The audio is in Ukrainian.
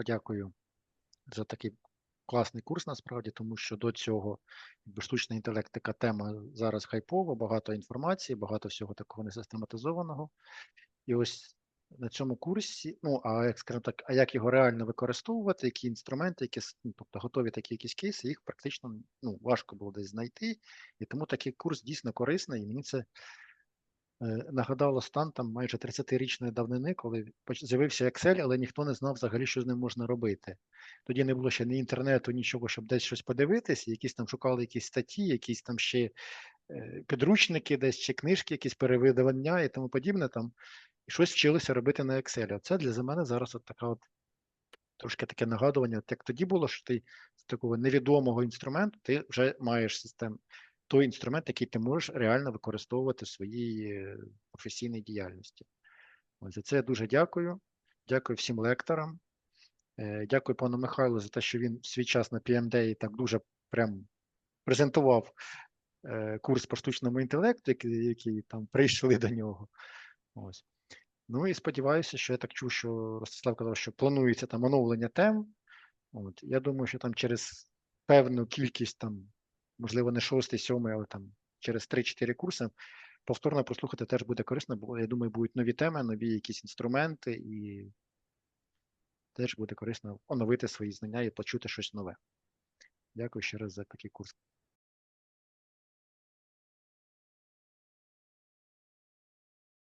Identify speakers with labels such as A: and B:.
A: подякую за такий класний курс насправді, тому що до цього штучний інтелект така тема зараз хайпова, багато інформації, багато всього такого несистематизованого. І ось на цьому курсі, ну а як скажімо так, а як його реально використовувати, які інструменти, які ну, тобто готові такі якісь кейси, їх практично ну, важко було десь знайти. І тому такий курс дійсно корисний, і мені це нагадало стан там майже 30-річної давнини, коли з'явився Excel, але ніхто не знав взагалі, що з ним можна робити. Тоді не було ще ні інтернету, нічого, щоб десь щось подивитись, і якісь там шукали якісь статті, якісь там ще е, підручники, десь чи книжки, якісь перевидавання і тому подібне там, і щось вчилися робити на Excel. Це для мене зараз от така от трошки таке нагадування, от як тоді було, що ти з такого невідомого інструменту ти вже маєш систему, той інструмент, який ти можеш реально використовувати в своїй е, професійній діяльності. Ось за це я дуже дякую. Дякую всім лекторам. Е, Дякую пану Михайлу за те, що він в свій час на PMD так дуже прям презентував е, курс по штучному інтелекту, який, який там прийшли до нього. Ось. Ну і сподіваюся, що я так чув, що Ростислав казав, що планується там оновлення тем. От. Я думаю, що там через певну кількість, там, можливо, не шостий, сьомий, але там через 3-4 курси повторно послухати теж буде корисно, бо я думаю, будуть нові теми, нові якісь інструменти, і теж буде корисно оновити свої знання і почути щось нове. Дякую ще раз за такий курс.